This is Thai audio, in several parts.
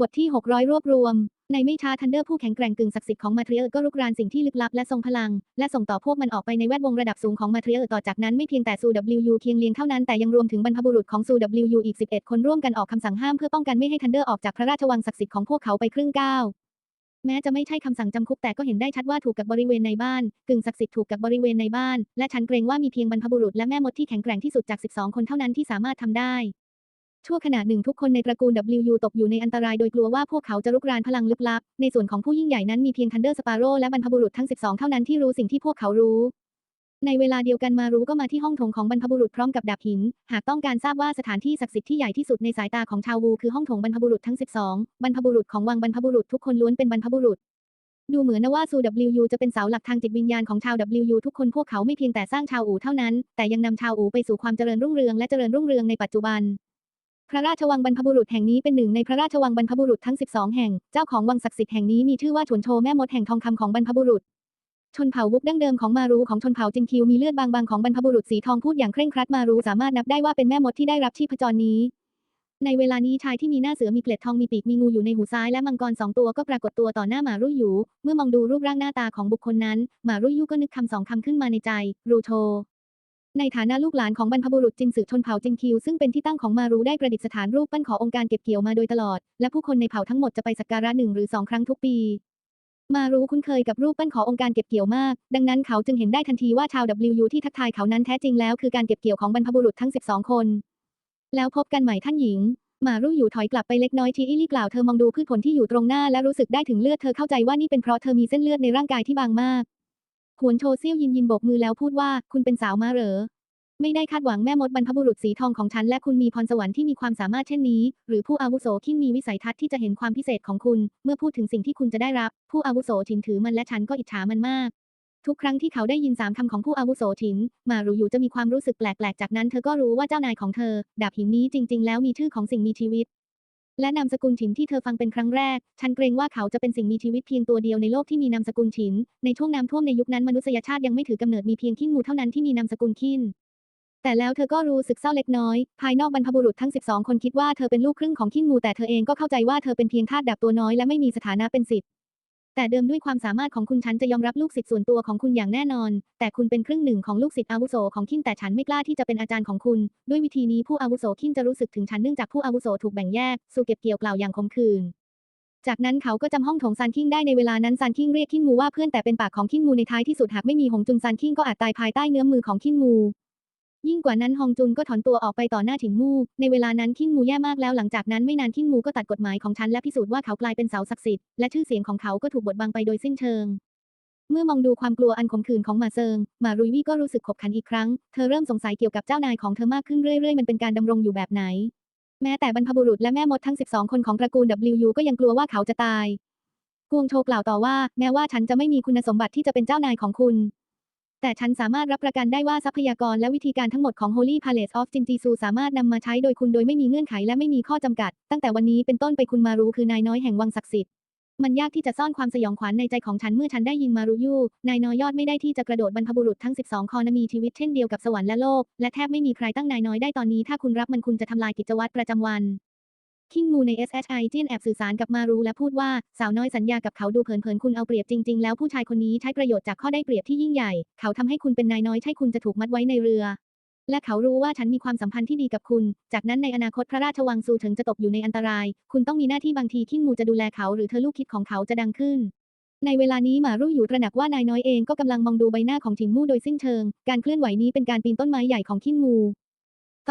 บทที่ 600 รวบรวม ในไม่ช้าทันเดอร์ผู้แข็งแกร่งกึ่งศักดิ์สิทธิ์ของมาเทรียลก็รุกรานสิ่งที่ลึกลับและทรงพลัง และส่งต่อพวกมันออกไปในแวดวงระดับสูงของมาเทรียลต่อจากนั้นไม่เพียงแต่ซู WU เคียงเลียงเท่านั้นแต่ยังรวมถึงบรรพบุรุษของซู WU อีก 11 คนร่วมกันออกคำสั่งห้ามเพื่อป้องกันไม่ให้ทันเดอร์ออกจากพระราชวังศักดิ์สิทธิ์ของพวกเขาไปครึ่งก้าวแม้จะไม่ใช่คำสั่งจำคุกแต่ก็เห็นได้ชัดว่าถูกกับบริเวณในบ้าน กึ่งศักดิ์สิทธิ์ถูกกับบริเวณในบ้าน และฉันเกรงว่ามีเพียงบรรพบุรุษและแม่มดที่แข็งแกร่งที่สุดจาก 12 คนเท่านั้นที่สามารถทำได้ ชั่วขณะหนึ่งทุกคนในตระกูล WU ตกอยู่ในอันตรายโดยกลัวว่าพวกเขาจะรุกรานพลังลึกลับ ในส่วนของผู้ยิ่งใหญ่นั้นมีเพียงทันเดอร์สปาโร่และบรรพบุรุษทั้ง 12 เท่านั้นที่รู้สิ่งที่พวกเขารู้ ในเวลาเดียวกันมารู้ก็มาที่ห้องโถงของบรรพบุรุษพร้อมกับดาบหิน หากต้องการทราบว่าสถานที่ศักดิ์สิทธิ์ที่ใหญ่ที่สุดในสายตาของชาววูคือห้องโถงบรรพบุรุษทั้ง 12 บรรพบุรุษของวังบรรพบุรุษทุกคนล้วนเป็นบรรพบุรุษดูเหมือนนะว่าซู WU จะเป็นเสาหลักทางจิตวิญญาณของชาว WU ทุกคนพวกเขาไม่เพียงแต่สร้างชาวอู่เท่านั้น แต่ยังนำชาวอู่ไปสู่ความเจริญรุ่งเรืองและเจริญรุ่งเรืองในปัจจุบัน พระราชวังบรรพบุรุษแห่งนี้เป็นหนึ่งในพระราชวังบรรพบุรุษทั้ง 12 แห่ง เจ้าของวังศักดิ์สิทธิ์แห่งนี้มีชื่อว่าฉวนโชแม่มดแห่งทองคำของบรรพบุรุษ ชนเผ่าวุกดั้งเดิมของมารูของชนเผ่าจิงคิวมีเลือดบางๆของบรรพบุรุษสีทองพูดอย่างเคร่งครัดมารูสามารถนับได้ว่าเป็นแม่มดที่ได้รับชีพจรนี้ ในเวลานี้ชายที่มีหน้าเสือมีเกล็ดทองมีปีกมีงูอยู่ในหูซ้ายและมังกรสองตัวก็ปรากฏตัวต่อหน้ามารุยหยูเมื่อมองดูรูปร่างหน้าตาของบุคคลนั้น มารุยยูก็นึกคำสองคำขึ้นมาในใจ รูโช ในฐานะลูกหลานของบรรพบุรุษจินสืบชนเผ่าจิงคิว ซึ่งเป็นที่ตั้งของมารูได้ประดิษฐานรูปปั้นขอองค์การเก็บเกี่ยวมาโดยตลอด และผู้คนในเผ่าทั้งหมดจะไปสักการะหนึ่งหรือสองครั้งทุกปี มารู้คุ้นเคยกับรูปปั้นขอองค์การเก็บเกี่ยวมาก ดังนั้นเขาจึงเห็นได้ทันทีว่าชาว WU ที่ทักทายเขานั้นแท้จริงแล้วคือการเก็บเกี่ยวของบรรพบุรุษทั้ง 12 คน แล้วพบกันใหม่ท่านหญิงมารู้อยู่ถอยกลับไปเล็กน้อยทีอีลี่กล่าวเธอมองดูพืชผลที่อยู่ตรงหน้าและรู้สึกได้ถึงเลือดเธอเข้าใจว่านี่เป็นเพราะเธอมีเส้นเลือดในร่างกายที่บางมาก หวนโชเซี่ยวยินยินโบกมือแล้วพูดว่าคุณเป็นสาวมาเหรอ ไม่ได้คาดหวังแม่มดบรรพบุรุษสีทองของฉัน และคุณมีพรสวรรค์ที่มีความสามารถเช่นนี้ หรือผู้อาวุโสที่มีวิสัยทัศน์ที่จะเห็นความพิเศษของคุณ เมื่อพูดถึงสิ่งที่คุณจะได้รับ ผู้อาวุโสถินถือมันและฉันก็อิจฉามันมาก ทุกครั้งที่เขาได้ยินสามคำของผู้อาวุโสถิน มารูอยู่จะมีความรู้สึกแปลกๆ จากนั้นเธอก็รู้ว่าเจ้านายของเธอ ดาบหินนี้จริง ๆ แล้วมีชื่อของสิ่งมีชีวิต และนามสกุลฉินที่เธอฟังเป็นครั้งแรก ฉันเกรงว่าเขาจะเป็นสิ่งมีชีวิตเพียงตัวเดียวในโลกที่มีนามสกุลฉิน ในช่วงน้ำท่วมในยุคนั้นมนุษยชาติยังไม่ถือกำเนิดมีเพียงขิ้นงูเท่านั้นที่มีนามสกุลขินแต่แล้วเธอก็รู้สึกเศร้าเล็กน้อย ภายนอกบรรพบุรุษทั้ง 12 คนคิดว่าเธอเป็นลูกครึ่งของขิ้นงูแต่เธอเองก็เข้าใจว่าเธอเป็นเพียงทาสดับตัวน้อยและไม่มีสถานะเป็นสิทธิ์ แต่เดิมด้วยความสามารถของคุณฉันจะยอมรับลูกศิษย์ส่วนตัวของคุณอย่างแน่นอน แต่คุณเป็นครึ่งหนึ่งของลูกศิษย์อาวุโสของขิ้นแต่ฉันไม่กล้าที่จะเป็นอาจารย์ของคุณ ด้วยวิธีนี้ผู้อาวุโสขิ้นจะรู้สึกถึงฉันเนื่องจากผู้อาวุโสถูกแบ่งแยก สู่เก็บเกี่ยวกล่าวอย่างคมขื่นจากนั้นเขาก็จำห้องถงซานคิงได้ในเวลานั้นซานคิงเรียกขิ้นงูว่าเพื่อนแต่เป็นปากของขิ้นงูในท้ายที่สุดหากไม่มีหงจุนซานคิงก็อาจตายภายใต้เงื้อมือของขิ้นงู ยิ่งกว่านั้นฮองจุนก็ถอนตัวออกไปต่อหน้าถิงมู่ในเวลานั้นขิ้นมูแย่มากแล้วหลังจากนั้นไม่นานขิ้นมูก็ตัดกฎหมายของฉันและพิสูจน์ว่าเขากลายเป็นเสาศักดิ์สิทธิ์และชื่อเสียงของเขาก็ถูกบดบังไปโดยสิ้นเชิง เมื่อมองดูความกลัวอันขมขื่นของมาเซิง มารุยวี่ก็รู้สึกขบขันอีกครั้ง เธอเริ่มสงสัยเกี่ยวกับเจ้านายของเธอมากขึ้นเรื่อยๆ มันเป็นการดำรงอยู่แบบไหน แม้แต่บรรพบุรุษและแม่มดทั้ง 12 คนของตระกูล WU ก็ยังกลัวว่าเขาจะตายกวงโชกล่าวต่อว่า แม้ว่าฉันจะไม่มีคุณสมบัติที่จะเป็นเจ้านายของคุณ แต่ฉันสามารถรับประกันได้ว่าทรัพยากรและวิธีการทั้งหมดของ Holy Palace of Jinjisu สามารถนำมาใช้โดยคุณโดยไม่มีเงื่อนไขและไม่มีข้อจำกัด ตั้งแต่วันนี้เป็นต้นไปคุณมารู้คือนายน้อยแห่งวังศักดิ์สิทธิ์ มันยากที่จะซ่อนความสยองขวัญในใจของฉันเมื่อฉันได้ยินมารุยูนายน้อยยอดไม่ได้ที่จะกระโดดบรรพบุรุษทั้ง 12 คอนมีชีวิตเช่นเดียวกับสวรรค์และโลก และแทบไม่มีใครตั้งนายน้อยได้ตอนนี้ถ้าคุณรับมันคุณจะทำลายกิจวัตรประจำวัน คิงมูใน SHI เจียนแอบสื่อสารกับมารูและพูดว่าสาวน้อยสัญญากับเขาดูเผินๆคุณเอาเปรียบจริงๆ แล้วผู้ชายคนนี้ใช้ประโยชน์จากข้อได้เปรียบที่ยิ่งใหญ่ เขาทำให้คุณเป็นนายน้อยใช่คุณจะถูกมัดไว้ในเรือ และเขารู้ว่าฉันมีความสัมพันธ์ที่ดีกับคุณ จากนั้นในอนาคตพระราชวังซูถึงจะตกอยู่ในอันตราย คุณต้องมีหน้าที่บางทีคิงมูจะดูแลเขาหรือเธอลูกคิดของเขาจะดังขึ้นในเวลานี้หมารู้อยู่ตระหนักว่านายน้อยเองก็กำลังมองดูใบหน้าของถิงมู่โดยสิ้นเชิง การเคลื่อนไหวนี้เป็นการปีนต้นไม้ใหญ่ของคิงมู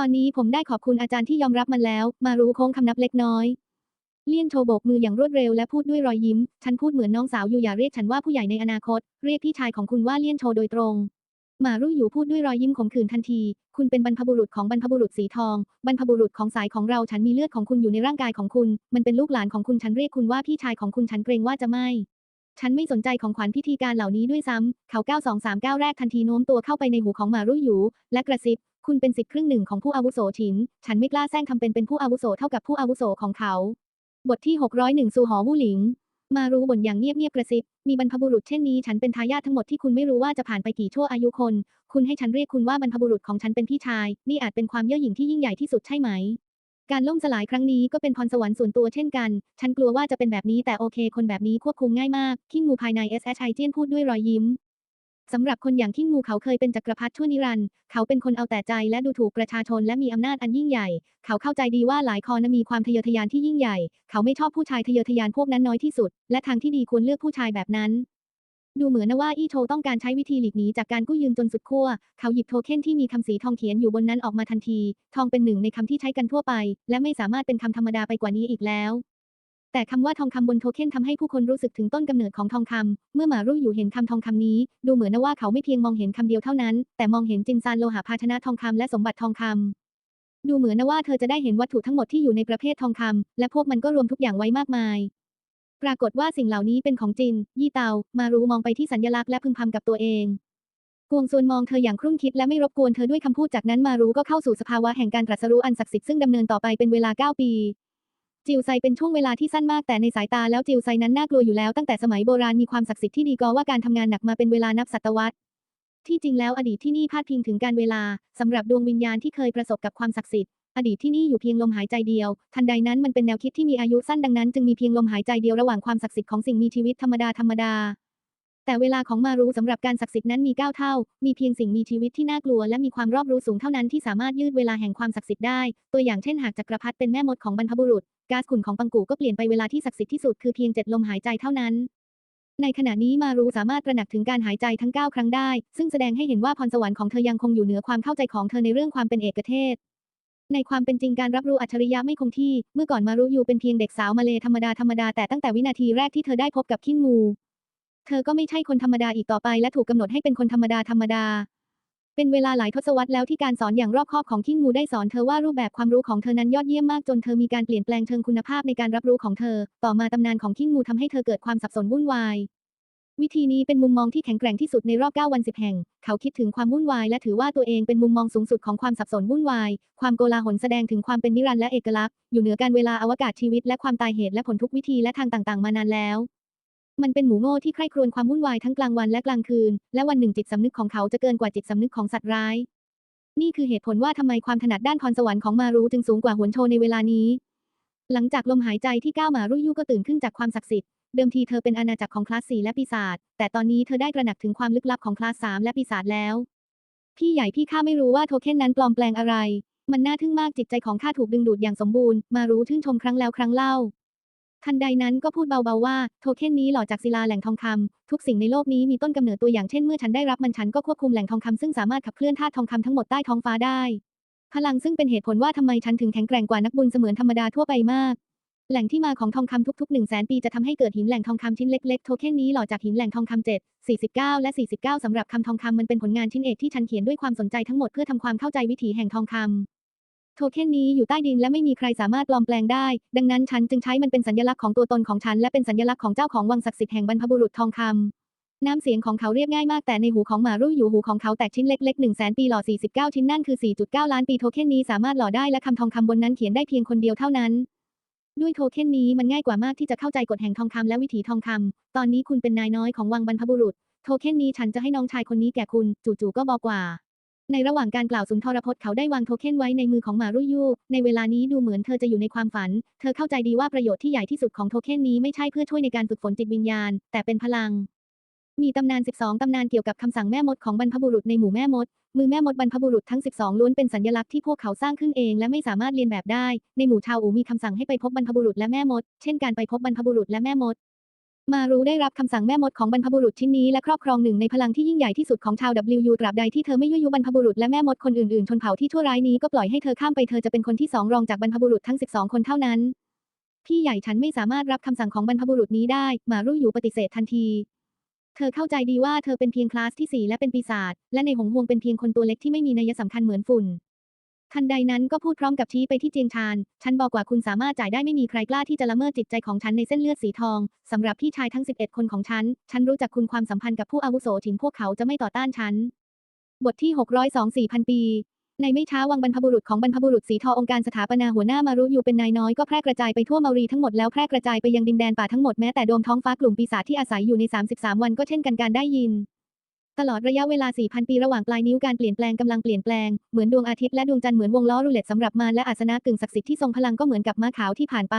ตอนนี้ผมได้ขอบคุณอาจารย์ที่ยอมรับมันแล้ว มารู้โค้งคำนับเล็กน้อย เลี่ยนโชโบกมืออย่างรวดเร็วและพูดด้วยรอยยิ้ม ฉันพูดเหมือนน้องสาวอยู่อย่าเรียกฉันว่าผู้ใหญ่ในอนาคต เรียกพี่ชายของคุณว่าเลี่ยนโชโดยตรงหมารู้อยู่พูดด้วยรอยยิ้มขมขื่นทันที คุณเป็นบรรพบุรุษของบรรพบุรุษสีทอง บรรพบุรุษของสายของเรา ฉันมีเลือดของคุณอยู่ในร่างกายของคุณ มันเป็นลูกหลานของคุณ ฉันเรียกคุณว่าพี่ชายของคุณ ฉันเกรงว่าจะไม่ฉันไม่สนใจของขวัญพิธีการเหล่านี้ด้วยซ้ำเขาก้าวสองสามก้าวแรกทันทีโน้มตัวเข้าไปในหูของหมารุยูและกระซิบ คุณเป็นสิทธิ์ครึ่งหนึ่งของผู้อาวุโสฉิน ฉันไม่กล้าแซงทำเป็นเป็นผู้อาวุโสเท่ากับผู้อาวุโสของเขา บทที่ 601สู่หอวู่หลิง มารู้บ่นอย่างเงียบๆกระซิบ มีบรรพบุรุษเช่นนี้ฉันเป็นทายาททั้งหมดที่คุณไม่รู้ว่าจะผ่านไปกี่ชั่วอายุคน คุณให้ฉันเรียกคุณว่าบรรพบุรุษของฉันเป็นพี่ชาย นี่อาจเป็นความเย่อหยิ่งที่ยิ่งใหญ่ที่สุดใช่ไหม การล่มสลายครั้งนี้ก็เป็นพรสวรรค์ส่วนตัวเช่นกัน ฉันกลัวว่าจะเป็นแบบนี้แต่โอเค คนแบบนี้ควบคุมง่ายมากคิงมูภายใน SHI เจียนพูดด้วยรอยยิ้ม สำหรับคนอย่างคิงมูเขาเคยเป็นจักรพรรดิชั่วนิรันดร์เขาเป็นคนเอาแต่ใจและดูถูกประชาชนและมีอำนาจอันยิ่งใหญ่ เขาเข้าใจดีว่าหลายคอนมีความทะเยอทะยานที่ยิ่งใหญ่ เขาไม่ชอบผู้ชายทะเยอทะยานพวกนั้นน้อยที่สุด และทางที่ดีควรเลือกผู้ชายแบบนั้น ดูเหมือนนะว่าอี้โชต้องการใช้วิธีหลีกหนีจากการกู้ยืมจนสุดขั้ว เขาหยิบโทเค็นที่มีคำสีทองเขียนอยู่บนนั้นออกมาทันที ทองเป็นหนึ่งในคำที่ใช้กันทั่วไป และไม่สามารถเป็นคำธรรมดาไปกว่านี้อีกแล้ว แต่คำว่าทองคำบนโทเค็นทำให้ผู้คนรู้สึกถึงต้นกำเนิดของทองคำ เมื่อหมารู้อยู่เห็นคำทองคำนี้ ดูเหมือนนะว่าเขาไม่เพียงมองเห็นคำเดียวเท่านั้น แต่มองเห็นจินซานโลหะภาชนะทองคำและสมบัติทองคำ ดูเหมือนนะว่าเธอจะได้เห็นวัตถุทั้งหมดที่อยู่ในประเภททองคำ และพวกมันก็รวมทุกอย่างไว้มากมาย ปรากฏว่าสิ่งเหล่านี้เป็นของจิน ยี่เตา มารู้มองไปที่สัญลักษณ์และพึมพำกับตัวเองกวงซวนมองเธออย่างครุ่นคิดและไม่รบกวนเธอด้วยคำพูดจากนั้นมารู้ก็เข้าสู่สภาวะแห่งการตรัสรู้อันศักดิ์สิทธิ์ซึ่งดำเนินต่อไปเป็นเวลา 9 ปี จิวไซเป็นช่วงเวลาที่สั้นมากแต่ในสายตาแล้วจิวไซนั้นน่ากลัวอยู่แล้วตั้งแต่สมัยโบราณมีความศักดิ์สิทธิ์ที่ดีกอว่าการทำงานหนักมาเป็นเวลานับศตวรรษ ที่จริงแล้วอดีตที่นี่พาดพิงถึงการเวลาสำหรับดวงวิญญาณที่เคยประสบกับความศักดิ์สิทธิ์อดีตที่นี่อยู่เพียงลมหายใจเดียว ทันใดนั้นมันเป็นแนวคิดที่มีอายุสั้นดังนั้นจึงมีเพียงลมหายใจเดียวระหว่างความศักดิ์สิทธิ์ของสิ่งมีชีวิตธรรมดาธรรมดา แต่เวลาของมารู้สำหรับการศักดิ์สิทธิ์นั้นมีเก้าเท่า มีเพียงสิ่งมีชีวิตที่น่ากลัวและมีความรอบรู้สูงเท่านั้นที่สามารถยืดเวลาแห่งความศักดิ์สิทธิ์ได้ ตัวอย่างเช่นหากจักรพรรดิเป็นแม่มดของบรรพบุรุษ ก๊าซขุ่นของปังกูก็เปลี่ยนไปเวลาที่ศักดิ์สิทธิ์ที่สุดคือเพียงเจ็ดลมหายใจเท่านั้น ในขณะนี้มารู้สามารถตระหนักถึงการหายใจทั้ง 9 ครั้งได้ ซึ่งแสดงให้เห็นว่าพรสวรรค์ของเธอยังคงอยู่เหนือความเข้าใจของเธอในเรื่องความเป็นเอกเทศในความเป็นจริงการรับรู้อัจฉริยะไม่คงที่ เมื่อก่อนมารู้อยู่เป็นเพียงเด็กสาวมาเลธรรมดาธรรมดาแต่ตั้งแต่วินาทีแรกที่เธอได้พบกับขิ้งู เธอก็ไม่ใช่คนธรรมดาอีกต่อไปและถูกกำหนดให้เป็นคนธรรมดาธรรมดา เป็นเวลาหลายทศวรรษแล้วที่การสอนอย่างรอบคอบของขิ้นงูได้สอนเธอว่ารูปแบบความรู้ของเธอนั้นยอดเยี่ยมมากจนเธอมีการเปลี่ยนแปลงเชิงคุณภาพในการรับรู้ของเธอ ต่อมาตำนานของขิ้นงูทำให้เธอเกิดความสับสนวุ่นวาย วิธีนี้เป็นมุมมองที่แข็งแกร่งที่สุดในรอบ 9 วัน 10 แห่ง เขาคิดถึงความวุ่นวายและถือว่าตัวเองเป็นมุมมองสูงสุดของความสับสนวุ่นวาย ความโกลาหลแสดงถึงความเป็นนิรันดร์และเอกลักษณ์ อยู่เหนือการเวลาอวกาศชีวิตและความตายเหตุและผลทุกวิธีและทางต่างๆ มานานแล้ว มันเป็นหมูโง่ที่ใคร่ครวญความวุ่นวายทั้งกลางวันและกลางคืน และวันหนึ่งจิตสำนึกของเขาจะเกินกว่าจิตสำนึกของสัตว์ร้าย นี่คือเหตุผลว่าทำไมความถนัดด้านพรสวรรค์ของมารู้จึงสูงกว่าหวนโชในเวลานี้ หลังจากลมหายใจที่ก้าวมารุ่ยู่ก็ตื่นขึ้นจากความศักดิ์สิทธิ์ เดิมทีเธอเป็นอาณาจักรของคลาสสี่และปีศาจ แต่ตอนนี้เธอได้ตระหนักถึงความลึกลับของคลาสสามและปีศาจแล้ว พี่ใหญ่พี่ข้าไม่รู้ว่าโทเค็นนั้นปลอมแปลงอะไร มันน่าทึ่งมากจิตใจของข้าถูกดึงดูดอย่างสมบูรณ์ มารู้ชื่นชมครั้งแล้วครั้งเล่า ทันใดนั้นก็พูดเบาๆว่า โทเค็นนี้หล่อจากศิลาแหล่งทองคำทุกสิ่งในโลกนี้มีต้นกำเนิดตัวอย่างเช่นเมื่อฉันได้รับมันฉันก็ควบคุมแหล่งทองคำซึ่งสามารถขับเคลื่อนธาตุทองคำทั้งหมดใต้ท้องฟ้าได้ พลังซึ่งเป็นเหตุผลว่าทำไมฉันถึงแข็งแกร่งกว่านักบุญเสมือนธรรมดาทั่วไปมาก แหล่งที่มาของทองคำทุกๆ1 0 0 0 0แสนปีจะทำให้เกิดหินแหล่งทองคำชิ้นเล็กๆ โทเค็นนี้หล่อจากหินแหล่งทองคำ7 49และ49สำหรับคำทองคำมันเป็นผลงานชิ้นเอกที่ฉันเขียนด้วยความสนใจทั้งหมดเพื่อทำความเข้าใจวิถีแห่งทองคำ โทเค็นนี้อยู่ใต้ดินและไม่มีใครสามารถปลอมแปลงได้ ดังนั้นฉันจึงใช้มันเป็นสัญลักษณ์ของตัวตนของฉันและเป็นสัญลักษณ์ของเจ้าของวังศักดิ์สิทธิ์แห่งบรรพบุรุษทองคำน้ำเสียงของเขาเรียบง่ายมากแต่ในหูของหมารุ่ยอยู่หูของเขาแตกชิ้นเล็กๆ1 0 0 0 0แสนปีหล่อ49 ชิ้นนั่นคือ 4.9 ล้านปีโทเค็นนี้สามารถหล่อได้และคำทองคำบนนั้นเขียนได้เพียงคนเดียวเท่านั้นด้วยโทเค็นนี้มันง่ายกว่ามากที่จะเข้าใจกฎแห่งทองคำและวิถีทองคำ ตอนนี้คุณเป็นนายน้อยของวังบรรพบุรุษ โทเค็นนี้ฉันจะให้น้องชายคนนี้แก่คุณ จู่ๆก็บอกว่า ในระหว่างการกล่าวสุนทรพจน์เขาได้วางโทเค็นไว้ในมือของหมารุยูในเวลานี้ดูเหมือนเธอจะอยู่ในความฝัน เธอเข้าใจดีว่าประโยชน์ที่ใหญ่ที่สุดของโทเค็นนี้ไม่ใช่เพื่อช่วยในการฝึกฝนจิตวิญญาณ แต่เป็นพลัง มีตำนาน 12 ตำนานเกี่ยวกับคำสั่งแม่มดของบรรพบุรุษในหมู่แม่มด มือแม่มดบรรพบุรุษทั้ง 12 ล้วนเป็นสัญลักษณ์ที่พวกเขาสร้างขึ้นเองและไม่สามารถเลียนแบบได้ ในหมู่ชาวอูมีคำสั่งให้ไปพบบรรพบุรุษและแม่มด เช่นการไปพบบรรพบุรุษและแม่มด มารู้ได้รับคำสั่งแม่มดของบรรพบุรุษชิ้นนี้และครอบครองหนึ่งในพลังที่ยิ่งใหญ่ที่สุดของชาว WU ตราบใดที่เธอไม่ยั่วยุบรรพบุรุษและแม่มดคนอื่นๆชนเผ่าที่ชั่วร้ายนี้ก็ปล่อยให้เธอข้ามไปเธอจะเป็นคนที่สองรองจากบรรพบุรุษทั้ง 12 คนเท่านั้นพี่ใหญ่ฉันไม่สามารถรับคำสั่งของบรรพบุรุษนี้ได้ มารู้อยู่ปฏิเสธทันที เธอเข้าใจดีว่าเธอเป็นเพียงคลาสที่4และเป็นปีศาจและในหงหวงเป็นเพียงคนตัวเล็กที่ไม่มีนัยสำคัญเหมือนฝุ่น ทันใดนั้นก็พูดพร้อมกับชี้ไปที่เจียงชาน ฉันบอกว่าคุณสามารถจ่ายได้ไม่มีใครกล้าที่จะละเมิดจิตใจของฉันในเส้นเลือดสีทอง สำหรับพี่ชายทั้ง 11 คนของฉัน ฉันรู้จักคุณความสัมพันธ์กับผู้อาวุโสถิงพวกเขาจะไม่ต่อต้านฉัน บทที่ 602 4,000 ปี ในไม่ช้าวังบรรพบุรุษของบรรพบุรุษสีทององค์การสถาปนาหัวหน้ามารุอยู่เป็นนายน้อยก็แพร่กระจายไปทั่วเมารีทั้งหมดแล้วแพร่กระจายไปยังดินแดนป่าทั้งหมดแม้แต่โดมท้องฟ้ากลุ่มปีศาจที่อาศัยอยู่ใน 33 วันก็เช่นกันการได้ยิน ตลอดระยะเวลา 4,000 ปีระหว่างปลายนิ้วการเปลี่ยนแปลงกำลังเปลี่ยนแปลง เหมือนดวงอาทิตย์และดวงจันทร์เหมือนวงล้อรูเล็ตสำหรับมารและอาสนะกึ่งศักดิ์สิทธิ์ที่ทรงพลังก็เหมือนกับม้าขาวที่ผ่านไป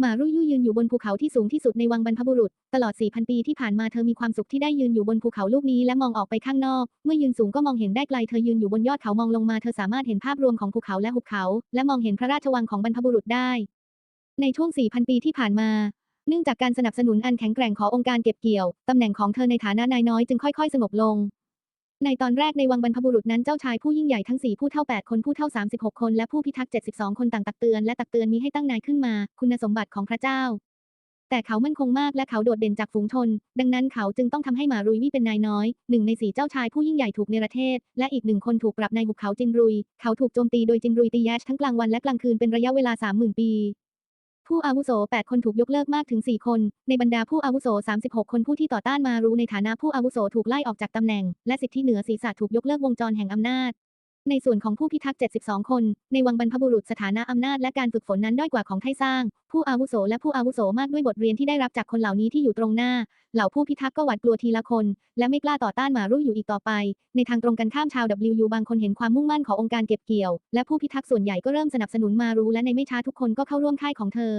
หมารุยยืนอยู่บนภูเขาที่สูงที่สุดในวังบรรพบุรุษ ตลอด 4,000 ปีที่ผ่านมาเธอมีความสุขที่ได้ยืนอยู่บนภูเขาลูกนี้และมองออกไปข้างนอก เมื่อยืนสูงก็มองเห็นได้ไกลเธอยืนอยู่บนยอดเขามองลงมาเธอสามารถเห็นภาพรวมของภูเขาและหุบเขา และมองเห็นพระราชวังของบรรพบุรุษได้ในช่วง 4,000 ปีที่ผ่านมา เนื่องจากการสนับสนุนอันแข็งแกร่งขององค์การเก็บเกี่ยว ตำแหน่งของเธอในฐานะนายน้อยจึงค่อยๆ สงบลง ในตอนแรกในวังบรรพบุรุษนั้นเจ้าชายผู้ยิ่งใหญ่ทั้ง 4 ผู้เท่า 8 คนผู้เท่า 36 คนและผู้พิทักษ์ 72 คนต่างตักเตือนและตักเตือนนี้ให้ตั้งนายขึ้นมา คุณสมบัติของพระเจ้า แต่เขามั่นคงมากและเขาโดดเด่นจากฝูงชน ดังนั้นเขาจึงต้องทำให้หมารุยวี่เป็นนายน้อยหนึ่งในสี่เจ้าชายผู้ยิ่งใหญ่ถูกเนรเทศ และอีกหนึ่งคนถูกปรับในหุบเขาจินรุย เขาถูกโจมตีโดยจินรุยตีแยชทั้งกลางวันและกลางคืนเป็นระยะเวลา30,000ปี ผู้อาวุโส 8 คนถูกยกเลิกมากถึง 4 คน ในบรรดาผู้อาวุโส 36 คนผู้ที่ต่อต้านมารู้ในฐานะผู้อาวุโสถูกไล่ออกจากตำแหน่ง และสิทธิเหนือศีรษะถูกยกเลิกวงจรแห่งอำนาจ ในส่วนของผู้พิทักษ์ 72 คน ในวังบรรพบุรุษสถานะอำนาจและการฝึกฝนนั้นด้อยกว่าของไทสร้าง ผู้อาวุโสและผู้อาวุโสมากด้วยบทเรียนที่ได้รับจากคนเหล่านี้ที่อยู่ตรงหน้า เหล่าผู้พิทักษ์ก็หวาดกลัวทีละคน และไม่กล้าต่อต้านหมารุ่อยู่อีกต่อไป ในทางตรงกันข้ามชาว WU บางคนเห็นความมุ่งมั่นขององค์การเก็บเกี่ยว และผู้พิทักษ์ส่วนใหญ่ก็เริ่มสนับสนุนมารู้และในไม่ช้าทุกคนก็เข้าร่วมค่ายของเธอ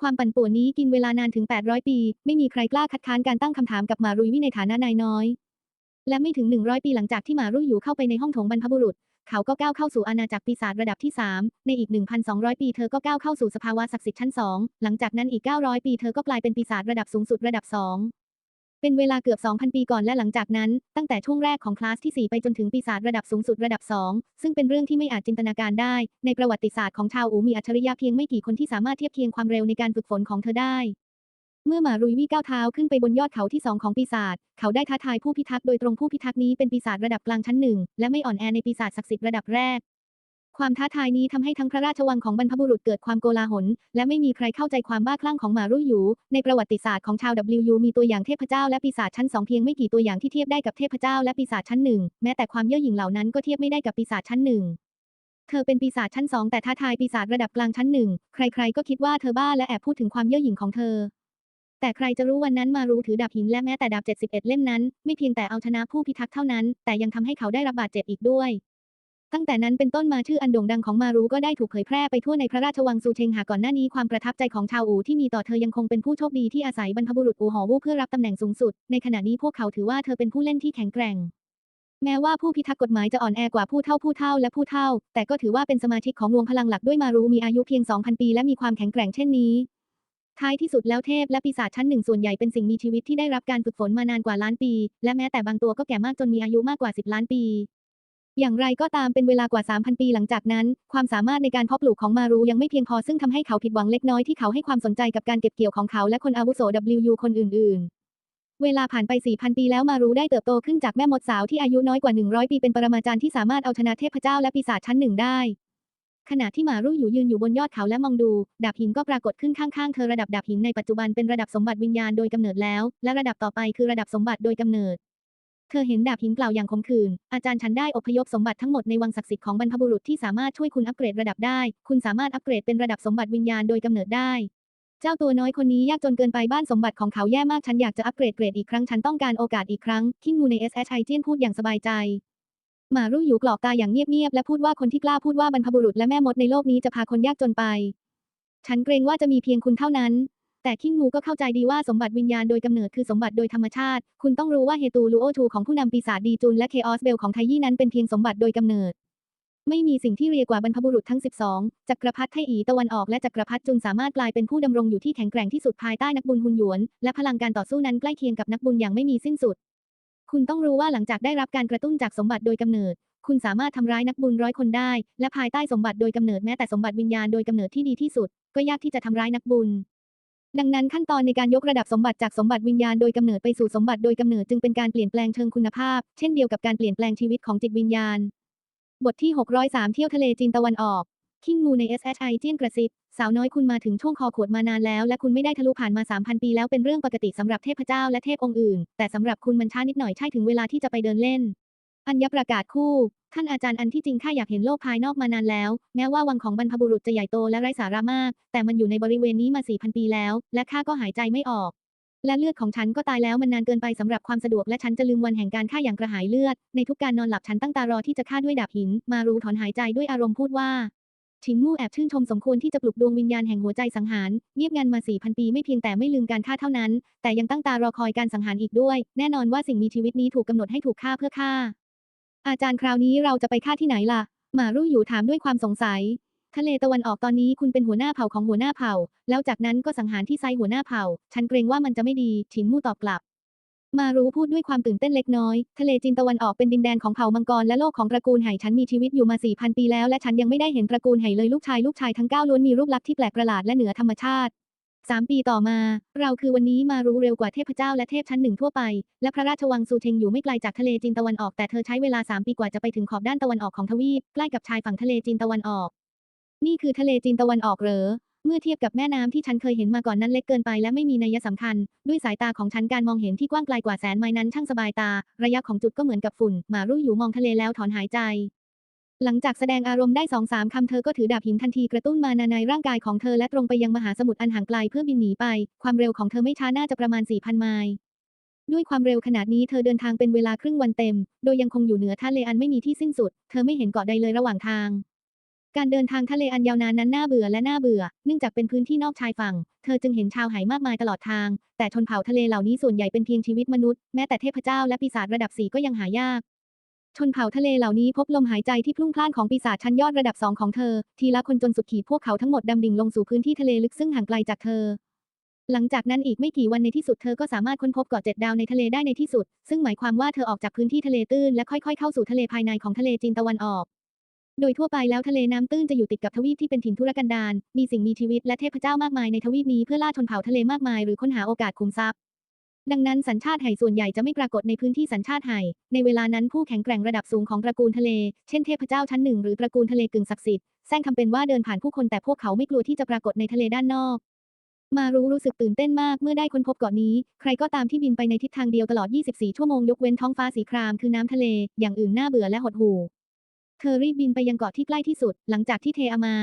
ความปั่นป่วนนี้กินเวลานานถึง 800 ปี ไม่มีใครกล้าคัดค้านการตั้งคำถามกับมารุยวิในฐานะนายน้อย และไม่ถึง 100 ปีหลังจากที่หมารุยอยู่เข้าไปในห้องโถงบรรพบุรุษ เขาก็ก้าวเข้าสู่อาณาจักรปีศาจระดับที่ 3 ในอีก 1,200 ปีเธอก็ก้าวเข้าสู่สภาวะศักดิ์สิทธิ์ชั้น 2 หลังจากนั้นอีก 900 ปีเธอก็กลายเป็นปีศาจระดับสูงสุดระดับ 2เป็นเวลาเกือบ 2,000 ปีก่อนและหลังจากนั้น ตั้งแต่ช่วงแรกของคลาสที่ 4 ไปจนถึงปีศาจระดับสูงสุดระดับ 2 ซึ่งเป็นเรื่องที่ไม่อาจจินตนาการได้ ในประวัติศาสตร์ของชาวอูมีอัจฉริยะเพียงไม่กี่คนที่สามารถเทียบเคียงความเร็วในการฝึกฝนของเธอได้ เมื่อหมารุยวี่ก้าวเท้าขึ้นไปบนยอดเขาที่สองของปีศาจ เขาได้ท้าทายผู้พิทักษ์โดยตรงผู้พิทักษ์นี้เป็นปีศาจระดับกลางชั้นหนึ่งและไม่อ่อนแอในปีศาจศักดิ์สิทธิ์ระดับแรก ความท้าทายนี้ทำให้ทั้งพระราชวังของบรรพบุรุษเกิดความโกลาหล และไม่มีใครเข้าใจความบ้าคลั่งของหมารุยหยูในประวัติศาสตร์ของชาว WU มีตัวอย่างเทพเจ้าและปีศาจชั้นสองเพียงไม่กี่ตัวอย่างที่เทียบได้กับเทพเจ้าและปีศาจชั้นหนึ่งแม้แต่ความเย่อหยิ่งเหล่านั้นก็เทียบไม่ได้กับปีศาจชั้นหนึ่งเธอเป็นปีศาจชั้นสองแต่ท้าทายปีศาจระดับกลางชั้นหนึ่งใครๆก็คิดว่าเธอบ้าและแอบพูดถึงความเย่อหยิ่งของเธอ แต่ใครจะรู้วันนั้นมารู้ถือดาบหินและแม้แต่ดาบ 71 เล่มนั้น ไม่เพียงแต่เอาชนะผู้พิทักษ์เท่านั้น แต่ยังทำให้เขาได้รับบาดเจ็บอีกด้วย ตั้งแต่นั้นเป็นต้นมาชื่ออันโด่งดังของมารู้ก็ได้ถูกเผยแพร่ไปทั่วในพระราชวังซูเชงหาก่อนหน้านี้ความประทับใจของชาวอู่ที่มีต่อเธอยังคงเป็นผู้โชคดีที่อาศัยบรรพบุรุษอู่หอวู่เพื่อรับตำแหน่งสูงสุด ในขณะนี้พวกเขาถือว่าเธอเป็นผู้เล่นที่แข็งแกร่งแม้ว่าผู้พิทักษ์กฎหมายจะอ่อนแอกว่าผู้เท่าผู้เท่าและผู้เท่า แต่ก็ถือว่าเป็นสมาชิกของวงพลังหลักด้วยมารู้มีอายุเพียง 2,000 ปีและมีความแข็งแกร่งเช่นนี้ ท้ายที่สุดแล้วเทพและปีศาจชั้นหนึ่งส่วนใหญ่เป็นสิ่งมีชีวิตที่ได้รับการฝึกฝนมานานกว่าล้านปี และแม้แต่บางตัวก็แก่มากจนมีอายุมากกว่า 10 ล้านปี อย่างไรก็ตามเป็นเวลากว่า 3,000 ปีหลังจากนั้น ความสามารถในการเพาะปลูกของมารูยังไม่เพียงพอซึ่งทำให้เขาผิดหวังเล็กน้อยที่เขาให้ความสนใจกับการเก็บเกี่ยวของเขาและคนอาวุโส WU คนอื่น ๆเวลาผ่านไป 4,000 ปีแล้วมารูได้เติบโตขึ้นจากแม่มดสาวที่อายุน้อยกว่า 100 ปีเป็นปรมาจารย์ที่สามารถเอาชนะเทพเจ้าและปีศาจชั้นหนึ่งได้ ขณะที่หมารู้อยู่ยืนอยู่บนยอดเขาและมองดู ดาบหินก็ปรากฏขึ้นข้างๆ เธอระดับดาบหินในปัจจุบันเป็นระดับสมบัติวิญญาณโดยกำเนิดแล้ว และระดับต่อไปคือระดับสมบัติโดยกำเนิด เธอเห็นดาบหินกล่าวอย่างขมขื่นอาจารย์ฉันได้อพยพสมบัติทั้งหมดในวังศักดิ์สิทธิ์ของบรรพบุรุษที่สามารถช่วยคุณอัปเกรดระดับได้ คุณสามารถอัปเกรดเป็นระดับสมบัติวิญญาณโดยกำเนิดได้ เจ้าตัวน้อยคนนี้ยากจนเกินไปบ้านสมบัติของเขาแย่มากฉันอยากจะอัปเกรดเกรดอีกครั้งฉันต้องการโอกาสอีกครั้งคิงงูใน SHI เจียนพูดอย่างสบายใจ หมารู้อยู่กรอกตาอย่างเงียบๆและพูดว่าคนที่กล้าพูดว่าบรรพบุรุษและแม่มดในโลกนี้จะพาคนยากจนไป ฉันเกรงว่าจะมีเพียงคุณเท่านั้น แต่คิงงูก็เข้าใจดีว่าสมบัติวิญญาณโดยกำเนิดคือสมบัติโดยธรรมชาติ คุณต้องรู้ว่าเฮตูลูโอทูของผู้นำปีศาจดีจุนและเคออสเบลของไทยี่นั้นเป็นเพียงสมบัติโดยกำเนิด ไม่มีสิ่งที่เรียกว่าบรรพบุรุษทั้ง 12 จักรพรรดิไทอีตะวันออกและจักรพรรดิจุนสามารถกลายเป็นผู้ดำรงอยู่ที่แข็งแกร่งที่สุดภายใต้นักบุญฮุนหยวน และพลังการต่อสู้นั้นใกล้เคียงกับนักบุญอย่างไม่มีสิ้นสุด คุณต้องรู้ว่าหลังจากได้รับการกระตุ้นจากสมบัติโดยกำเนิด คุณสามารถทำร้ายนักบุญร้อยคนได้ และภายใต้สมบัติโดยกำเนิดแม้แต่สมบัติวิญญาณโดยกำเนิดที่ดีที่สุด ก็ยากที่จะทำร้ายนักบุญ ดังนั้นขั้นตอนในการยกระดับสมบัติจากสมบัติวิญญาณโดยกำเนิดไปสู่สมบัติโดยกำเนิดจึงเป็นการเปลี่ยนแปลงเชิงคุณภาพ เช่นเดียวกับการเปลี่ยนแปลงชีวิตของจิตวิญญาณ บทที่ 603 เที่ยวทะเลจีนตะวันออก คิงงูใน SHI เจียนกระซิบ สาวน้อยคุณมาถึงช่วงคอขวดมานานแล้ว และคุณไม่ได้ทะลุผ่านมา 3,000 ปีแล้วเป็นเรื่องปกติสำหรับเทพเจ้าและเทพองค์อื่น แต่สำหรับคุณมันช้านิดหน่อยใช่ถึงเวลาที่จะไปเดินเล่น อัญญประกาศคู่ ท่านอาจารย์อันที่จริงข้าอยากเห็นโลกภายนอกมานานแล้ว แม้ว่าวังของบรรพบุรุษจะใหญ่โตและไร้สาระมาก แต่มันอยู่ในบริเวณนี้มา 4,000 ปีแล้ว และข้าก็หายใจไม่ออกและเลือดของฉันก็ตายแล้วมันนานเกินไปสำหรับความสะดวกและฉันจะลืมวันแห่งการฆ่าอย่างกระหายเลือด ในทุกการนอนหลับฉันตั้งตารอที่จะฆ่าด้วยดาบหิน มารู้ถอนหายใจด้วยอารมณ์พูดว่า ชินมู่แอบชื่นชมสมควรที่จะปลุกดวงวิญญาณแห่งหัวใจสังหาร เงียบงันมาสี่พันปีไม่เพียงแต่ไม่ลืมการฆ่าเท่านั้น แต่ยังตั้งตารอคอยการสังหารอีกด้วย แน่นอนว่าสิ่งมีชีวิตนี้ถูกกำหนดให้ถูกฆ่าเพื่อฆ่า อาจารย์คราวนี้เราจะไปฆ่าที่ไหนล่ะหมารู้อยู่ถามด้วยความสงสัย ทะเลตะวันออกตอนนี้คุณเป็นหัวหน้าเผ่าของหัวหน้าเผ่า แล้วจากนั้นก็สังหารที่ไซหัวหน้าเผ่า ฉันเกรงว่ามันจะไม่ดีฉินมู่ตอบกลับ มารู้พูดด้วยความตื่นเต้นเล็กน้อย ทะเลจีนตะวันออกเป็นดินแดนของเผ่ามังกรและโลกของตระกูลไหฉันมีชีวิตอยู่มาสี่พันปีแล้วและฉันยังไม่ได้เห็นตระกูลไหเลยลูกชายลูกชายทั้งเก้าล้วนมีรูปลักษณ์ที่แปลกประหลาดและเหนือธรรมชาติสามปีต่อมา เราคือวันนี้มารู้เร็วกว่าเทพเจ้าและเทพชั้นหนึ่งทั่วไป และพระราชวังซูเชงอยู่ไม่ไกลจากทะเลจีนตะวันออกแต่เธอใช้เวลาสามปีกว่าจะไปถึงขอบด้านตะวันออกของทวีปใกล้กับชายฝั่งทะเลจีนตะวันออก นี่คือทะเลจีนตะวันออกเหรอ เมื่อเทียบกับแม่น้ำที่ฉันเคยเห็นมาก่อนนั้นเล็กเกินไปและไม่มีนัยสำคัญ ด้วยสายตาของฉันการมองเห็นที่กว้างไกลกว่าแสนไมล์นั้นช่างสบายตา ระยะของจุดก็เหมือนกับฝุ่น หมารู้อยู่มองทะเลแล้วถอนหายใจ หลังจากแสดงอารมณ์ได้สองสามคำเธอก็ถือดาบหินทันทีกระตุ้นมานาในร่างกายของเธอและตรงไปยังมหาสมุทรอันห่างไกลเพื่อบินหนีไป ความเร็วของเธอไม่ช้าน่าจะประมาณ4,000ไมล์ด้วยความเร็วขนาดนี้เธอเดินทางเป็นเวลาครึ่งวันเต็ม โดยยังคงอยู่เหนือทะเลอันไม่มีที่สิ้นสุด เธอไม่เห็นเกาะใดเลยระหว่างทาง การเดินทางทะเลอันยาวนานนั้นน่าเบื่อและน่าเบื่อ เนื่องจากเป็นพื้นที่นอกชายฝั่ง เธอจึงเห็นชาวไหมากมายตลอดทาง แต่ชนเผ่าทะเลเหล่านี้ส่วนใหญ่เป็นเพียงชีวิตมนุษย์ แม้แต่เทพเจ้าและปีศาจระดับสี่ก็ยังหายาก ชนเผ่าทะเลเหล่านี้พบลมหายใจที่พลุ่งพล่านของปีศาจชั้นยอดระดับสองของเธอ ทีละคนจนสุดขีดพวกเขาทั้งหมดดำดิ่งลงสู่พื้นที่ทะเลลึกซึ่งห่างไกลจากเธอ หลังจากนั้นอีกไม่กี่วันในที่สุดเธอก็สามารถค้นพบเกาะเจ็ดดาวในทะเลได้ในที่สุด ซึ่งหมายความว่าเธอออกจากพื้นที่ทะเลตื้นและค่อยๆเข้าสู่ทะเลภายในของทะเลจีนตะวันออก โดยทั่วไปแล้วทะเลน้ำตื้นจะอยู่ติดกับทวีปที่เป็นถิ่นทุรกันดาร มีสิ่งมีชีวิตและเทพเจ้ามากมายในทวีปนี้เพื่อล่าชนเผ่าทะเลมากมายหรือค้นหาโอกาสคุมทรัพย์ ดังนั้นสัญชาติไหส่วนใหญ่จะไม่ปรากฏในพื้นที่สัญชาติไหในเวลานั้นผู้แข็งแกร่งระดับสูงของตระกูลทะเล เช่นเทพเจ้าชั้นหนึ่งหรือตระกูลทะเลกึ่งศักดิ์สิทธิ์แซงทำเป็นว่าเดินผ่านผู้คนแต่พวกเขาไม่กลัวที่จะปรากฏในทะเลด้านนอกมารู้รู้สึกตื่นเต้นมากเมื่อได้ค้นพบเกาะนี้ ใครก็ตามที่บินไปในทิศทางเดียวตลอด 24 ชั่วโมงยกเว้นท้องฟ้าสีครามคือน้ำทะเล อย่างอื่นน่าเบื่อและหดหู่ ธอรีบบินไปยังเกาะที่ใกล้ที่สุด หลังจากที่เทอามา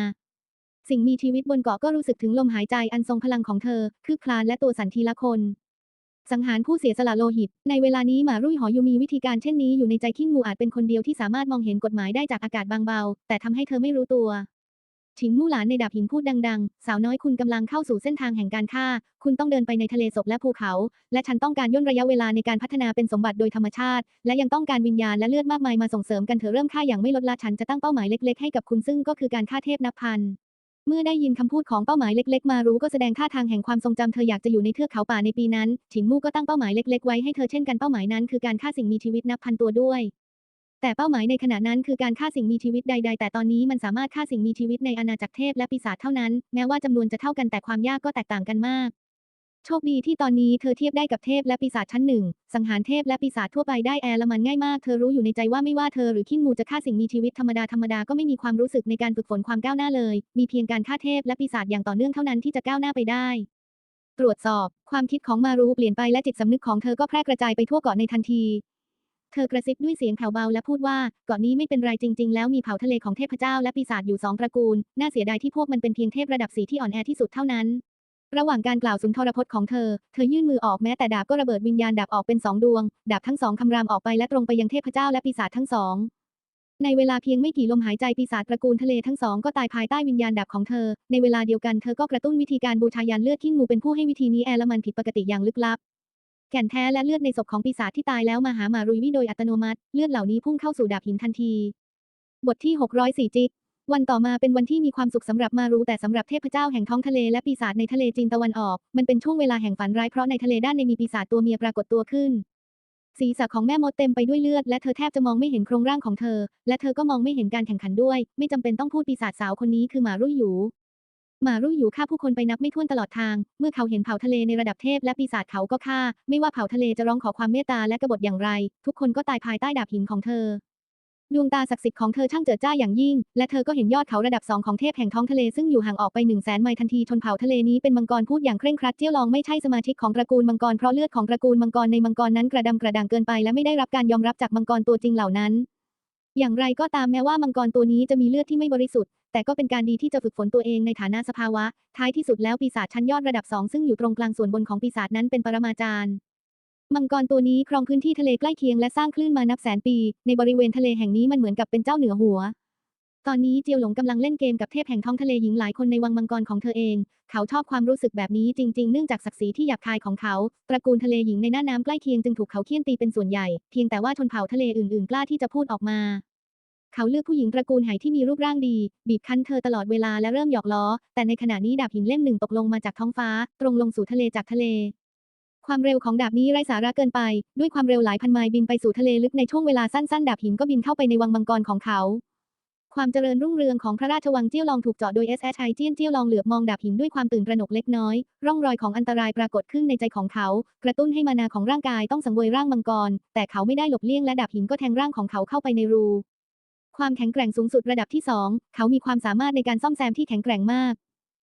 สิ่งมีชีวิตบนเกาะก็รู้สึกถึงลมหายใจอันทรงพลังของเธอ คืบคลานและตัวสันทีละคน สังหารผู้เสียสละโลหิต ในเวลานี้หมารุ่ยหอยูมีวิธีการเช่นนี้อยู่ในใจคิงมูอาจเป็นคนเดียวที่สามารถมองเห็นกฎหมายได้จากอากาศบางเบา แต่ทำให้เธอไม่รู้ตัว ฉิงมู่หลานในดาบหินพูดดังๆ สาวน้อยคุณกำลังเข้าสู่เส้นทางแห่งการฆ่า คุณต้องเดินไปในทะเลศพและภูเขา และฉันต้องการย่นระยะเวลาในการพัฒนาเป็นสมบัติโดยธรรมชาติ และยังต้องการวิญญาณและเลือดมากมายมาส่งเสริมกันเธอเริ่มฆ่าอย่างไม่ลดละฉันจะตั้งเป้าหมายเล็กๆให้กับคุณซึ่งก็คือการฆ่าเทพนับพันเมื่อได้ยินคำพูดของเป้าหมายเล็ก ๆ มารู้ก็แสดงท่าทางแห่งความทรงจำเธออยากจะอยู่ในเทือกเขาป่าในปีนั้นฉิงมู่ก็ตั้งเป้าหมายเล็ก ๆ ไว้ให้เธอเช่นกันเป้าหมายนั้นคือการฆ่าสิ่งมีชีวิตนับพันตัวด้วย แต่เป้าหมายในขณะนั้นคือการฆ่าสิ่งมีชีวิตใด ๆ แต่ตอนนี้มันสามารถฆ่าสิ่งมีชีวิตในอาณาจักรเทพและปีศาจเท่านั้น แม้ว่าจำนวนจะเท่ากันแต่ความยากก็แตกต่างกันมาก โชคดีที่ตอนนี้เธอเทียบได้กับเทพและปีศาจชั้นหนึ่ง สังหารเทพและปีศาจทั่วไปได้แอร์ละมันง่ายมาก เธอรู้อยู่ในใจว่าไม่ว่าเธอหรือขิ้งมูจะฆ่าสิ่งมีชีวิตธรรมดาธรรมดาก็ไม่มีความรู้สึกในการฝึกฝนความก้าวหน้าเลย มีเพียงการฆ่าเทพและปีศาจอย่างต่อเนื่องเท่านั้นที่จะก้าวหน้าไปได้ตรวจสอบ ความคิดของมารูเปลี่ยนไปและจิตสำนึกของเธอก็แพร่กระจายไปทั่วเกาะในทันที เธอกระซิบด้วยเสียงแผ่วเบาและพูดว่าเกาะนี้ไม่เป็นไรจริง ๆ แล้วมีเผ่าทะเลของเทพเจ้าและปีศาจอยู่สองตระกูล น่าเสียดายที่พวกมันเป็นเพียงเทพระดับสีที่อ่อนแอที่สุดเท่านั้น ระหว่างการกล่าวสุนทรพจน์ของเธอ เธอยื่นมือออกแม้แต่ดาบก็ระเบิดวิญญาณดาบออกเป็นสองดวง ดาบทั้งสองคำรามออกไปและตรงไปยังเทพเจ้าและปีศาจทั้งสอง ในเวลาเพียงไม่กี่ลมหายใจปีศาจตระกูลทะเลทั้งสองก็ตายภายใต้วิญญาณดาบของเธอ ในเวลาเดียวกันเธอก็กระตุ้นวิธีการบูชายันเลือดขิ้งมูเป็นผู้ให้วิธีนี้แอลมันผิดปกติอย่างลึกลับ แก่นแท้และเลือดในศพของปีศาจที่ตายแล้วมาหามารุยวิโดยอัตโนมัติ เลือดเหล่านี้พุ่งเข้าสู่ดาบหินทันที บทที่ 604 จิก วันต่อมาเป็นวันที่มีความสุขสำหรับมารูแต่สำหรับเทพเจ้าแห่งท้องทะเลและปีศาจในทะเลจีนตะวันออก มันเป็นช่วงเวลาแห่งฝันร้ายเพราะในทะเลด้านในมีปีศาจตัวเมียปรากฏตัวขึ้น ศีรษะของแม่มดเต็มไปด้วยเลือดและเธอแทบจะมองไม่เห็นโครงร่างของเธอ และเธอก็มองไม่เห็นการแข่งขันด้วย ไม่จำเป็นต้องพูดปีศาจสาวคนนี้คือมารุยหยูห มารุ่ยหยูฆ่าผู้คนไปนับไม่ถ้วนตลอดทาง เมื่อเขาเห็นเผ่าทะเลในระดับเทพและปีศาจเขาก็ฆ่า ไม่ว่าเผ่าทะเลจะร้องขอความเมตตาและกบฏอย่างไร ทุกคนก็ตายภายใต้ดาบหินของเธอ ดวงตาศักดิ์สิทธิ์ของเธอช่างเจิดจ้าอย่างยิ่ง และเธอก็เห็นยอดเขาระดับสองของเทพแห่งท้องทะเลซึ่งอยู่ห่างออกไปหนึ่งแสนไมล์ทันทีชนเผ่าทะเลนี้เป็นมังกรพูดอย่างเคร่งครัดเจี้ยวลองไม่ใช่สมาชิกของตระกูลมังกรเพราะเลือดของตระกูลมังกรในมังกรนั้นกระดำกระด่างเกินไปและไม่ได้รับการยอมรับจากมังกรตัวจริงเหล่านั้นอย่างไรก็ตามแม้ว่ามังกรตัวนี้จะมีเลือดที่ไม่บริสุทธิ์ แต่ก็เป็นการดีที่จะฝึกฝนตัวเองในฐานะสภาวะ ท้ายที่สุดแล้วปีศาจชั้นยอดระดับสองซึ่งอยู่ตรงกลางส่วนบนของปีศาจนั้นเป็นปรมาจารย์มังกรตัวนี้ครองพื้นที่ทะเลใกล้เคียงและสร้างคลื่นมานับแสนปี ในบริเวณทะเลแห่งนี้มันเหมือนกับเป็นเจ้าเหนือหัว ตอนนี้เจียวหลงกำลังเล่นเกมกับเทพแห่งท้องทะเลหญิงหลายคนในวังมังกรของเธอเอง เขาชอบความรู้สึกแบบนี้จริงๆ เนื่องจากศักดิ์ศรีที่หยาบคายของเขา ตระกูลทะเลหญิงในหน้าน้ำใกล้เคียงจึงถูกเขาเคี่ยนตีเป็นส่วนใหญ่ เพียงแต่ว่าชนเผ่าทะเลอื่นๆ กล้าที่จะพูดออกมา เขาเลือกผู้หญิงตระกูลไหที่มีรูปร่างดี บีบคั้นเธอตลอดเวลาและเริ่มหยอกล้อ แต่ในขณะนี้ดาบหินเล่มหนึ่งตกลงมาจากท้องฟ้า ตรงลงสู่ทะเลจากทะเล ความเร็วของดาบนี้ไร้สาระเกินไป ด้วยความเร็วหลายพันไมล์บินไปสู่ทะเลลึกในช่วงเวลาสั้นๆ ดาบหินก็บินเข้าไปในวังมังกรของเขา ความเจริญรุ่งเรืองของพระราชวังเจี้ยวลองถูกเจาะโดย S.H. ไเจี้ยนเจี้ยวลองเหลือบมองดาบหินด้วยความตื่นตระหนกเล็กน้อย ร่องรอยของอันตรายปรากฏขึ้นในใจของเขา กระตุ้นให้มานาของร่างกายต้องสังเวยร่างมังกร แต่เขาไม่ได้หลบเลี่ยงและดาบหินก็แทงร่างของเขาเข้าไปในรู ความแข็งแกร่งสูงสุดระดับที่สองเขามีความสามารถในการซ่อมแซมที่แข็งแกร่งมาก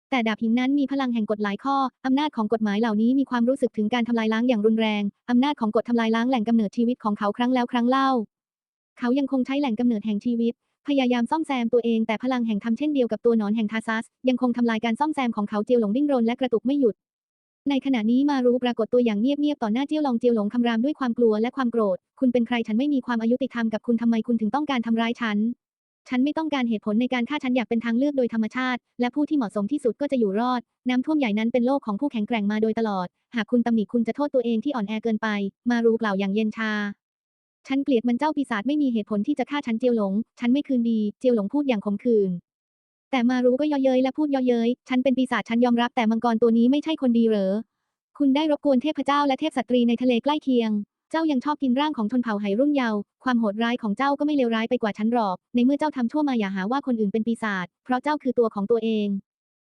แต่ดาบหินนั้นมีพลังแห่งกฎหลายข้อ อำนาจของกฎหมายเหล่านี้มีความรู้สึกถึงการทำลายล้างอย่างรุนแรง อำนาจของกฎทำลายล้างแหล่งกำเนิดชีวิตของเขาครั้งแล้วครั้งเล่า เขายังคงใช้แหล่งกำเนิดแห่งชีวิต พยายามซ่อมแซมตัวเองแต่พลังแห่งธรรมเช่นเดียวกับตัวหนอนแห่งทาซัส ยังคงทำลายการซ่อมแซมของเขาเจียวหลงดิ้นรนและกระตุกไม่หยุด ในขณะนี้มารู้ปรากฏตัวอย่างเงียบๆต่อหน้าเจียวหลงเจียวหลงคำรามด้วยความกลัวและความโกรธ คุณเป็นใครฉันไม่มีความอายุติธรรมกับคุณทำไมคุณถึงต้องการทำร้ายฉัน ฉันไม่ต้องการเหตุผลในการฆ่าฉันอยากเป็นทางเลือกโดยธรรมชาติ และผู้ที่เหมาะสมที่สุดก็จะอยู่รอด น้ำท่วมใหญ่นั้นเป็นโลกของผู้แข็งแกร่งมาโดยตลอด หากคุณตำหนิคุณจะโทษตัวเองที่อ่อนแอเกินไป มารู้กล่าวอย่างเย็นชาฉันเกลียดมันเจ้าปีศาจไม่มีเหตุผลที่จะฆ่าฉันเจียวหลง ฉันไม่คืนดี เจียวหลงพูดอย่างขมขื่น แต่มารู้ก็เย่อเย้ยและพูดเย่อเย้ยฉันเป็นปีศาจฉันยอมรับแต่มังกรตัวนี้ไม่ใช่คนดีเหรอ คุณได้รบกวนเทพเจ้าและเทพสตรีในทะเลใกล้เคียง เจ้ายังชอบกินร่างของชนเผ่าไหรุ่นเยาว์ ความโหดร้ายของเจ้าก็ไม่เลวร้ายไปกว่าฉันหรอก ในเมื่อเจ้าทำชั่วมาอย่าหาว่าคนอื่นเป็นปีศาจ เพราะเจ้าคือตัวของตัวเอง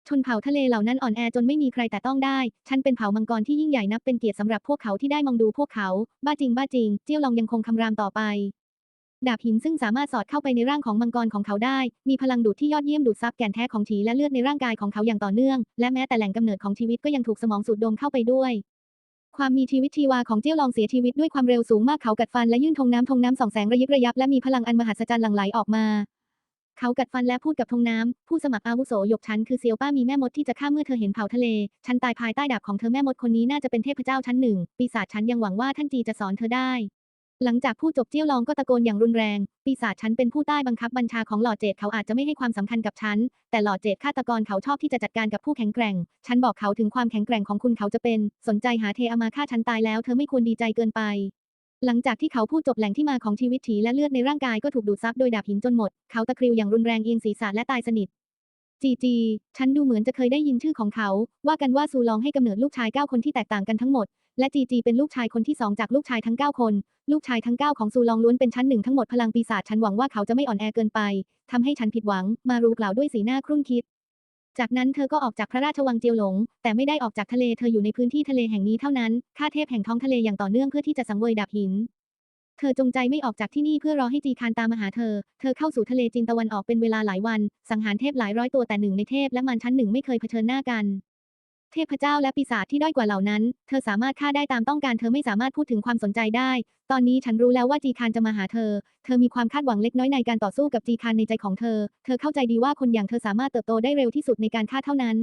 ชนเผ่าทะเลเหล่านั้นอ่อนแอจนไม่มีใครแต่ต้องได้ ฉันเป็นเผ่ามังกรที่ยิ่งใหญ่นับเป็นเกียรติสำหรับพวกเขาที่ได้มองดูพวกเขา บ้าจริงบ้าจริง เจี้ยวลองยังคงคำรามต่อไป ดาบหินซึ่งสามารถสอดเข้าไปในร่างของมังกรของเขาได้ มีพลังดูดที่ยอดเยี่ยมดูดซับแก่นแท้ของฉีและเลือดในร่างกายของเขาอย่างต่อเนื่อง และแม้แต่แหล่งกำเนิดของชีวิตก็ยังถูกสมองสูดดมเข้าไปด้วย ความมีชีวิตชีวาของเจี้ยวลองเสียชีวิตด้วยความเร็วสูงมากเขากัดฟันและยื่นธงน้ำธงน้ำสองแสงระยิบระยับและมีพลังอันมหัศจรรย์หลั่งไหลออกมา เขากัดฟันและพูดกับธงน้ำผู้สมัครอาวุโสยกฉันคือเซียวป้ามีแม่มดที่จะฆ่าเมื่อเธอเห็นเผ่าทะเลฉันตายภายใต้ดาบของเธอแม่มดคนนี้น่าจะเป็นเทพเจ้าชั้นหนึ่งปีศาจฉันยังหวังว่าท่านจีจะสอนเธอได้ หลังจากพูดจบเจี้ยวลองก็ตะโกนอย่างรุนแรง ปีศาจฉันเป็นผู้ใต้บังคับบัญชาของหล่อเจดเขาอาจจะไม่ให้ความสำคัญกับฉัน แต่หล่อเจดฆาตกรเขาชอบที่จะจัดการกับผู้แข็งแกร่ง ฉันบอกเขาถึงความแข็งแกร่งของคุณเขาจะเป็น สนใจหาเทอามาฆ่าฉันตายแล้วเธอไม่ควรดีใจเกินไป หลังจากที่เขาพูดจบแหล่งที่มาของชีวิตถีและเลือดในร่างกายก็ถูกดูดซับโดยดาบหินจนหมด เขาตะคริวอย่างรุนแรงเอียงศีรษะและตายสนิทจีจี ฉันดูเหมือนจะเคยได้ยินชื่อของเขา ว่ากันว่าซูลองให้กำเนิดลูกชาย9คนที่แตกต่างกันทั้งหมด และจีจีเป็นลูกชายคนที่สองจากลูกชายทั้ง 9 คน ลูกชายทั้ง 9 ของซูลองล้วนเป็นชั้นหนึ่งทั้งหมดพลังปีศาจฉันหวังว่าเขาจะไม่อ่อนแอเกินไปทำให้ฉันผิดหวัง มารูกล่าวด้วยสีหน้าครุ่นคิด จากนั้นเธอก็ออกจากพระราชวังเจียวหลง แต่ไม่ได้ออกจากทะเลเธออยู่ในพื้นที่ทะเลแห่งนี้เท่านั้นข้าเทพแห่งท้องทะเลอย่างต่อเนื่องเพื่อที่จะสังเวยดาบหินเธอจงใจไม่ออกจากที่นี่เพื่อรอให้จีคานตามมาหาเธอ เธอเข้าสู่ทะเลจีนตะวันออกเป็นเวลาหลายวัน สังหารเทพหลายร้อยตัวแต่หนึ่งในเทพและมารชั้นหนึ่งไม่เคยเผชิญหน้ากัน เทพเจ้าและปีศาจที่ด้อยกว่าเหล่านั้น เธอสามารถฆ่าได้ตามต้องการ เธอไม่สามารถพูดถึงความสนใจได้ ตอนนี้ฉันรู้แล้วว่าจีคานจะมาหาเธอ เธอมีความคาดหวังเล็กน้อยในการต่อสู้กับจีคานในใจของเธอ เธอเข้าใจดีว่าคนอย่างเธอสามารถเติบโตได้เร็วที่สุดในการฆ่าเท่านั้น